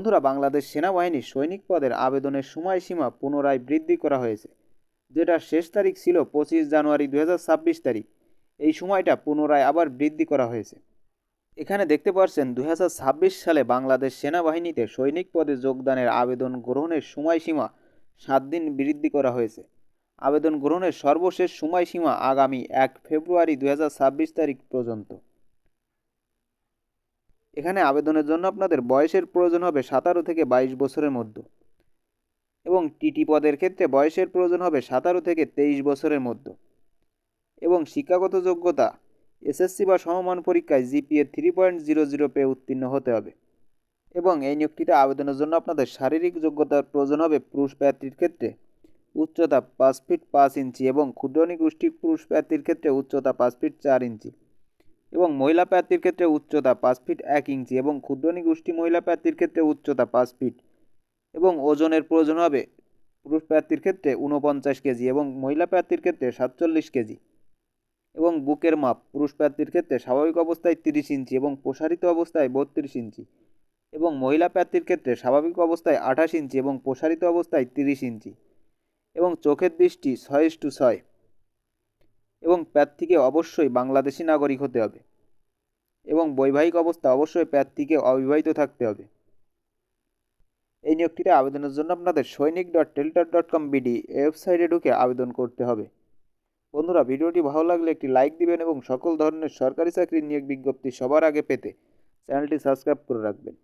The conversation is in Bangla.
বন্ধুরা, বাংলাদেশ সেনাবাহিনীর সৈনিক পদের আবেদনের সময়সীমা পুনরায় বৃদ্ধি করা হয়েছে, যেটা শেষ তারিখ ছিল পঁচিশ জানুয়ারি দুই হাজার ছাব্বিশ তারিখ। এই সময়টা পুনরায় আবার বৃদ্ধি করা হয়েছে। এখানে দেখতে পাচ্ছেন দু হাজার ছাব্বিশ সালে বাংলাদেশ সেনাবাহিনীতে সৈনিক পদে যোগদানের আবেদন গ্রহণের সময়সীমা সাত দিন বৃদ্ধি করা হয়েছে। আবেদন গ্রহণের সর্বশেষ সময়সীমা আগামী এক ফেব্রুয়ারি দুই হাজার ছাব্বিশ তারিখ পর্যন্ত। এখানে আবেদনের জন্য আপনাদের বয়সের প্রয়োজন হবে সাতারো থেকে বাইশ বছরের মধ্যে এবং টিটি পদের ক্ষেত্রে বয়সের প্রয়োজন হবে সাতারো থেকে তেইশ বছরের মধ্যে এবং শিক্ষাগত যোগ্যতা এসএসসি বা সমমান পরীক্ষায় GPA three point zero zero পেয়ে উত্তীর্ণ হতে হবে এবং এই নিয়োগটিতে আবেদনের জন্য আপনাদের শারীরিক যোগ্যতার প্রয়োজন হবে পুরুষ প্রার্থীর ক্ষেত্রে উচ্চতা পাঁচ ফিট পাঁচ ইঞ্চি এবং ক্ষুদ্রণী গোষ্ঠী পুরুষ প্রার্থীর ক্ষেত্রে উচ্চতা পাঁচ ফিট চার ইঞ্চি। এবং মহিলা প্রার্থীর ক্ষেত্রে উচ্চতা পাঁচ ফিট এক ইঞ্চি এবং ক্ষুদ্রণী গোষ্ঠী মহিলা প্রার্থীর ক্ষেত্রে উচ্চতা পাঁচ ফিট এবং ওজনের প্রয়োজন হবে পুরুষ প্রার্থীর ক্ষেত্রে ঊনপঞ্চাশ কেজি এবং মহিলা প্রার্থীর ক্ষেত্রে সাতচল্লিশ কেজি এবং বুকের মাপ পুরুষ প্রার্থীর ক্ষেত্রে স্বাভাবিক অবস্থায় তিরিশ ইঞ্চি এবং প্রসারিত অবস্থায় বত্রিশ ইঞ্চি এবং মহিলা প্রার্থীর ক্ষেত্রে স্বাভাবিক অবস্থায় আঠাশ ইঞ্চি এবং প্রসারিত অবস্থায় তিরিশ ইঞ্চি এবং চোখের দৃষ্টি ছয় টু ছয়। এবং প্রার্থীকে অবশ্যই বাংলাদেশি নাগরিক হতে হবে। এবং বৈবাহিক অবস্থা অবশ্যই প্রার্থীকে অবিবাহিত থাকতে হবে। এই নিয়োগটিতে আবেদনের জন্য আপনাদের সৈনিক dot Teletalk dot com BD ওয়েবসাইটে ঢুকে আবেদন করতে হবে। বন্ধুরা, ভিডিওটি ভালো লাগলে একটি লাইক দিবেন এবং সকল ধরনের সরকারি চাকরির নিয়োগ বিজ্ঞপ্তি সবার আগে পেতে চ্যানেলটি সাবস্ক্রাইব করে রাখবেন।